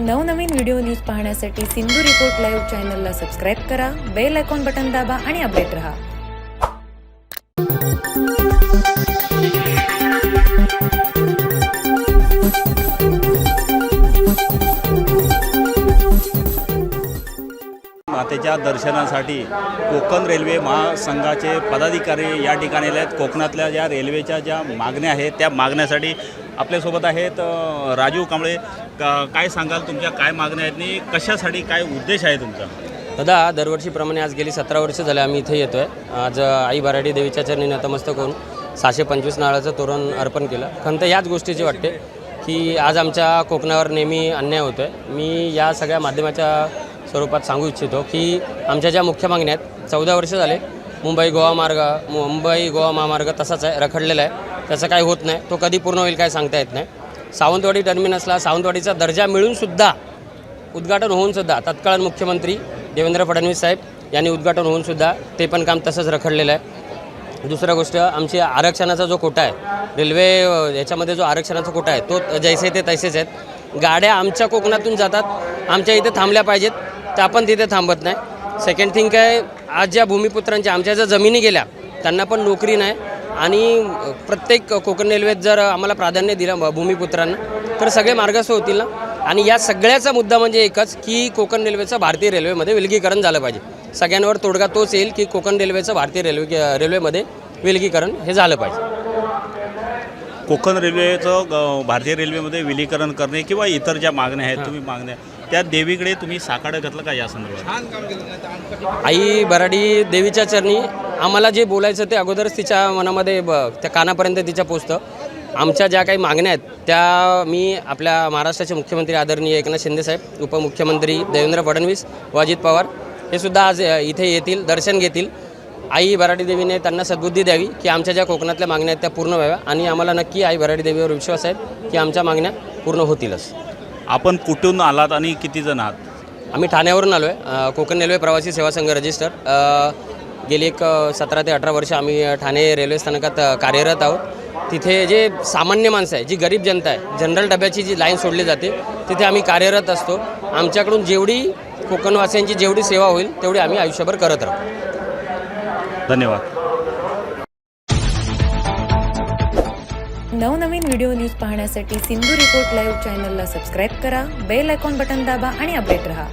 नवनवीन video news पाहण्यासाठी Sindhu report live चॅनलला सबस्क्राईब करा बेल आयकॉन बटन दाबा आणि अपडेट रहा. मातेच्या दर्शनासाठी कोकण रेल्वे महासंघाचे पदाधिकारी या ठिकाणी आले आहेत कोकणातल्या ज्या रेल्वेच्या ज्या मागण्या आहेत त्या मागण्यासाठी आपल्यासोबत आहेत राजीव कांबळे. का- काय सांगाल तुमच्या काय मागण्या आहेत आणि कशासाठी काय उद्देश आहे तुमचा? दादा दरवर्षीप्रमाणे आज गेली सतरा वर्ष झाले आम्ही इथे येतो आहे आज आई बराडी देवीच्या चरणी नतमस्तक होऊन सहाशे पंचवीस नाळाचं तोरण अर्पण केलं. खंत याच गोष्टीची वाटते की आज आमच्या कोकणावर नेहमी अन्याय होतो आहे मी या सगळ्या माध्यमाच्या स्वरूपात सांगू इच्छितो की आमच्या ज्या मुख्य मागण्या आहेत चौदा वर्ष झाले मुंबई गोवा मार्ग मुंबई गोवा महामार्ग तसाच आहे रखडलेला आहे. त्याचं काही होत नाही. तो कधी पूर्ण होईल काय सांगता येत नाही. सावंतवाडी टर्मिनसला सावंतवाडीचा दर्जा मिळूनसुद्धा उद्घाटन होऊनसुद्धा तत्कालीन मुख्यमंत्री देवेंद्र फडणवीस साहेब यांनी उद्घाटन होऊनसुद्धा ते पण काम तसंच रखडलेलं आहे. दुसरं गोष्ट आमची आरक्षणाचा जो कोटा आहे रेल्वे याच्यामध्ये जो आरक्षणाचा कोटा आहे तो जैसे ते तसेच आहेत. गाड्या आमच्या कोकणातून जातात आमच्या इथे थांबल्या पाहिजेत त्या पण तिथे थांबत नाही. सेकंड थिंग काय आज ज्या भूमिपुत्रांच्या आमच्या ज्या जमिनी गेल्या त्यांना पण नोकरी नाही. आणि प्रत्येक कोकण रेल्वेत जर आम्हाला प्राधान्य दिलं भूमिपुत्रांना तर सगळे मार्गस्थ होतील ना? आणि या सगळ्याचा मुद्दा म्हणजे एकच की कोकण रेल्वेचं भारतीय रेल्वेमध्ये विलगीकरण झालं पाहिजे. सगळ्यांवर तोडगा तोच येईल की कोकण रेल्वेचं भारतीय रेल्वे रेल्वेमध्ये विलगीकरण हे झालं पाहिजे. कोकण रेल्वेचं भारतीय रेल्वेमध्ये विलीकरण करणे किंवा इतर ज्या मागण्या आहेत तुम्ही मागण्या त्या देवीकडे तुम्ही साकडं घातलं का या संदर्भात? आई बराडी देवीच्या चरणी आम्हाला जे बोलायचं ते अगोदरच तिच्या मनामध्ये ब त्या कानापर्यंत तिच्या पोचतं. आमच्या ज्या काही मागण्या आहेत त्या मी आपल्या महाराष्ट्राचे मुख्यमंत्री आदरणीय एकनाथ शिंदेसाहेब उपमुख्यमंत्री देवेंद्र फडणवीस व अजित पवार हे सुद्धा आज इथे येतील दर्शन घेतील. आई बराडी देवीने त्यांना सद्बुद्धी द्यावी की आमच्या ज्या कोकणातल्या मागण्या आहेत त्या पूर्ण व्हाव्या आणि आम्हाला नक्की आई बराडी देवीवर विश्वास आहे की आमच्या मागण्या पूर्ण होतीलच. आपण कुठून आलात आणि किती जण आहात? आम्ही ठाण्यावरून आलो आहे कोकण रेल्वे प्रवासी सेवा संघ रजिस्टर. गेली एक सतरा ते अठरा वर्ष आम्ही ठाणे रेल्वे स्थानकात कार्यरत आहोत. तिथे जे सामान्य माणसं आहे जी गरीब जनता आहे जनरल डब्याची जी लाईन सोडली जाते तिथे आम्ही कार्यरत असतो. आमच्याकडून जेवढी कोकणवासियांची जेवढी सेवा होईल तेवढी आम्ही आयुष्यभर करत राहू. धन्यवाद. नवनवीन व्हिडिओ न्यूज पाहण्यासाठी सिंधू रिपोर्ट लाईव्ह चॅनलला सबस्क्राईब करा बेल आयकॉन बटन दाबा आणि अपडेट रहा.